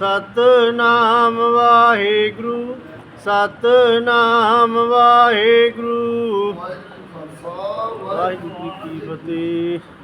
Satnam Waheguru Satnam Waheguru. Waheguru Ki Fateh.